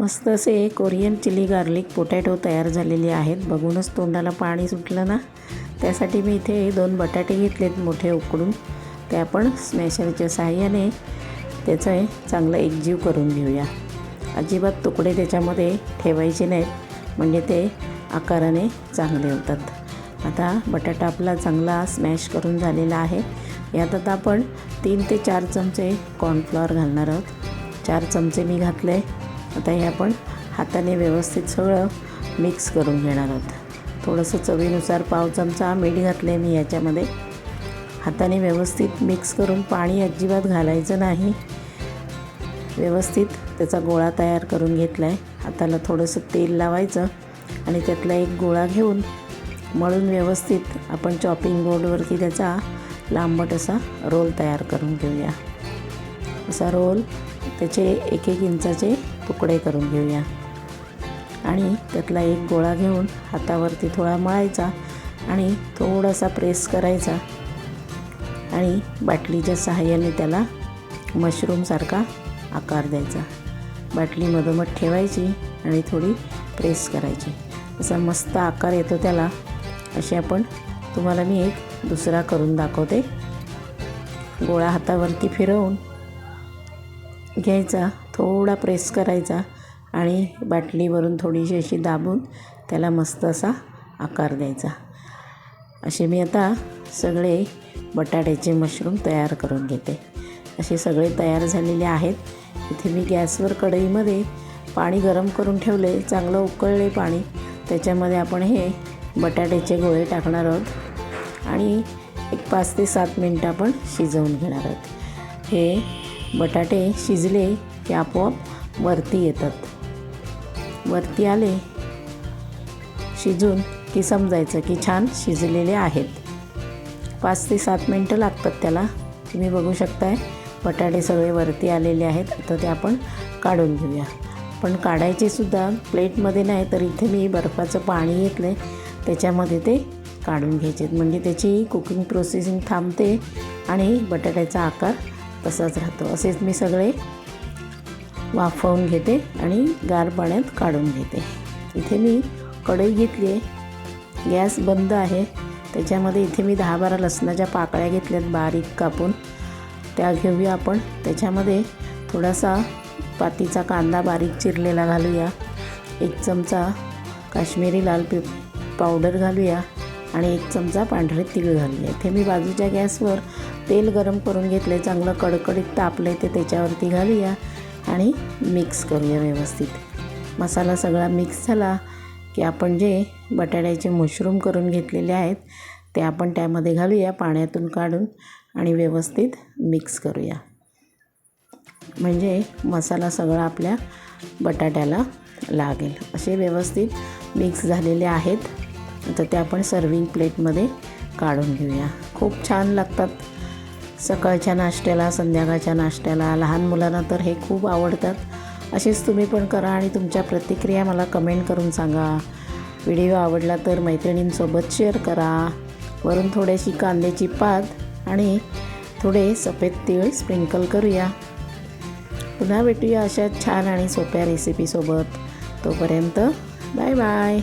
मस्त असे Korean chilli garlic potato तयार झालेले आहेत. बघूनच तोंडाला पाणी सुटलं ना? त्यासाठी मी इथे दोन बटाटे घेतलेत मोठे उकडून. ते आपण स्मॅशरच्या साहाय्याने त्याचं चांगलं एकजीव करून घेऊया. अजिबात तुकडे त्याच्यामध्ये ठेवायचे नाहीत म्हणजे ते आकाराने चांगले होतात. आता बटाटा आपला चांगला स्मॅश करून झालेला आहे. यात आता आपण तीन ते चार चमचे कॉर्नफ्लॉवर घालणार आहोत. चार चमचे मी घातले. आता हे आपण हाताने व्यवस्थित सगळं मिक्स करून घेणार आहोत. थोडंसं चवीनुसार पाव चमचा मीठ घातले मी याच्यामध्ये. हाताने व्यवस्थित मिक्स करून पाणी अजिबात घालायचं नाही. व्यवस्थित त्याचा गोळा तयार करून घेतला आहे हाताला थोडंसं तेल लावायचं आणि त्यातला एक गोळा घेऊन मळून व्यवस्थित आपण चॉपिंग बोर्डवरती त्याचा लांबट असा रोल तयार करून घेऊया. असा रोल त्याचे एक एक इंचाचे तुकडे करून घेऊया. आणि त्यातला एक गोळा घेऊन हातावरती थोडा मळायचा आणि थोडासा प्रेस करायचा. आणि बाटलीच्या सहाय्याने त्याला मशरूमसारखा आकार द्यायचा. बाटली मधोमध ठेवायची आणि थोडी प्रेस करायची. असा मस्त आकार येतो त्याला. असे आपण तुम्हाला मी एक दुसरा करून दाखवते. गोळा हातावरती फिरवून घ्यायचा थोडा प्रेस करायचा आणि बाटलीवरून थोडीशी अशी दाबून त्याला मस्त असा आकार द्यायचा. असे मी आता सगळे बटाट्याचे मशरूम तयार करून घेते. असे सगळे तयार झालेले आहेत. इथे मी गॅसवर कढईमध्ये पाणी गरम करून ठेवले. चांगलं उकळले पाणी. त्याच्यामध्ये आपण हे बटाट्याचे गोळे टाकणार आहोत. आणि एक पाच ते सात मिनटं आपण शिजवून घेणार आहोत. हे बटाटे शिजले की आपोआप वरती येतात. वरती आले शिजून की समजायचं की छान शिजलेले आहेत. पाच ते सात मिनटं लागतात त्याला. तुम्ही बघू शकताय बटाटे सगळे वरती आलेले आहेत. आता ते आपण काढून घेऊया. पण काढायचे सुद्धा प्लेटमध्ये नाही तर इथे मी बर्फाचं पाणी घेतलं आहे त्याच्यामध्ये ते काढून घ्यायचे म्हणजे त्याची कुकिंग प्रोसेसिंग थांबते आणि बटाट्याचा आकार तसाच राहतो. असेच मी सगळे वाफवून घेते आणि गार पाण्यात काढून घेते. इथे मी कढई घेतली आहे. गॅस बंद आहे. त्याच्यामध्ये इथे मी दहा बारा लसणाच्या पाकळ्या घेतल्यात बारीक कापून. त्या घेऊया आपण. त्याच्यामध्ये थोडासा पातीचा कांदा बारीक चिरलेला घालूया. एक चमचा काश्मीरी लाल पि पावडर घालूया. आणि एक चमचा पांढरे तीळ घालले. इथे मी बाजूच्या गॅसवर तेल गरम करून घेतले चांगलं कडकडीत तापले ते त्याच्यावरती घालूया आणि मिक्स करूया व्यवस्थित. मसाला सगळा मिक्स झाला की आपण जे बटाट्याचे मशरूम करून घेतलेले आहेत ते आपण त्यामध्ये घालूया पाण्यातून काढून आणि व्यवस्थित मिक्स करूया. म्हणजे मसाला सगळा आपल्या बटाट्याला लागेल. असे व्यवस्थित मिक्स झालेले आहेत. तर ते आपण सर्विंग प्लेटमध्ये काढून घेऊया. खूप छान लागतात सकाळच्या नाश्त्याला संध्याकाळच्या नाश्त्याला. लहान मुलांना तर हे खूप आवडतात. असेच तुम्ही पण करा आणि तुमच्या प्रतिक्रिया मला कमेंट करून सांगा. व्हिडिओ आवडला तर मैत्रिणींसोबत शेअर करा. वरून थोड्याशी कांद्याची पात आणि थोडे सफेद तीळ स्प्रिंकल करूया. पुन्हा भेटूया अशा छान आणि सोप्या रेसिपीसोबत तोपर्यंत बाय बाय